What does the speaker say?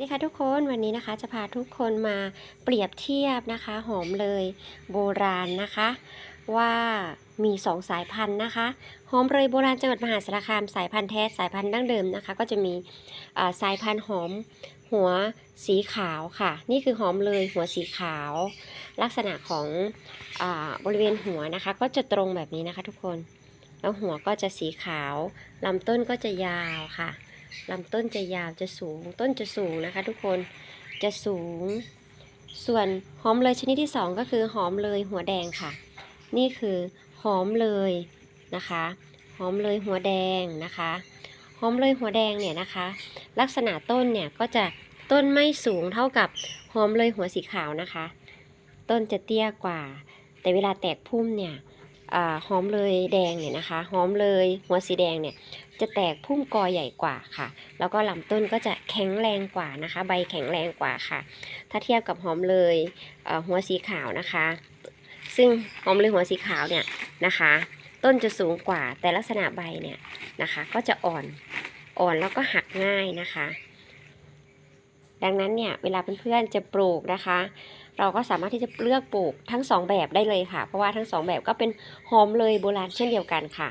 สวัสดีค่ะทุกคนวันนี้นะคะจะพาทุกคนมาเปรียบเทียบนะคะ หอมเลยโบราณนะคะ ว่ามีสองสายพันธุ์นะคะหอมเลยโบราณจังหวัดมหาสารคามสายพันธุ์แท้สายพันธุ์ดั้งเดิมนะคะ ก็จะมีสายพันธุ์หอมหัวสีขาวค่ะ นี่คือหอมเลยหัวสีขาว ลักษณะของอบริเวณหัวนะคะ ก็จะตรงแบบนี้นะคะทุกคน แล้วหัวก็จะสีขาวลำต้นก็จะยาวค่ะ ลำต้นจะยาวจะสูง ต้นจะสูงนะคะ ทุกคนจะสูง ส่วนหอมเลยชนิดที่สองก็คือหอมเลยหัวแดงค่ะ นี่คือหอมเลยนะคะ หอมเลยหัวแดงนะคะหอมเลยหัวแดงเนี่ยนะคะ ลักษณะต้นเนี่ยก็จะต้นไม่สูงเท่ากับหอมเลยหัวสีขาวนะคะ ต้นจะเตี้ยกว่า แต่เวลาแตกพุ่มเนี่ย หอมเลยแดงเนี่ยนะคะหอมเลยหัวสีแดงเนี่ยจะแตกพุ่มกอใหญ่กว่าค่ะ แล้วก็ลำต้นก็จะแข็งแรงกว่านะคะ ใบแข็งแรงกว่าค่ะ ถ้าเทียบกับหอมเลยหัวสีขาวนะคะ ซึ่งหอมเลยหัวสีขาวเนี่ยนะคะ ต้นจะสูงกว่าแต่ลักษณะใบเนี่ยนะคะ ก็จะอ่อนอ่อนแล้วก็หักง่ายนะคะ ดังนั้นเนี่ยเวลาเพื่อนๆจะปลูกนะคะ เราก็สามารถที่จะเลือกปลูกทั้งสองแบบได้เลยค่ะ เพราะว่าทั้งสองแบบก็เป็นหอมเลยโบราณเช่นเดียวกันค่ะ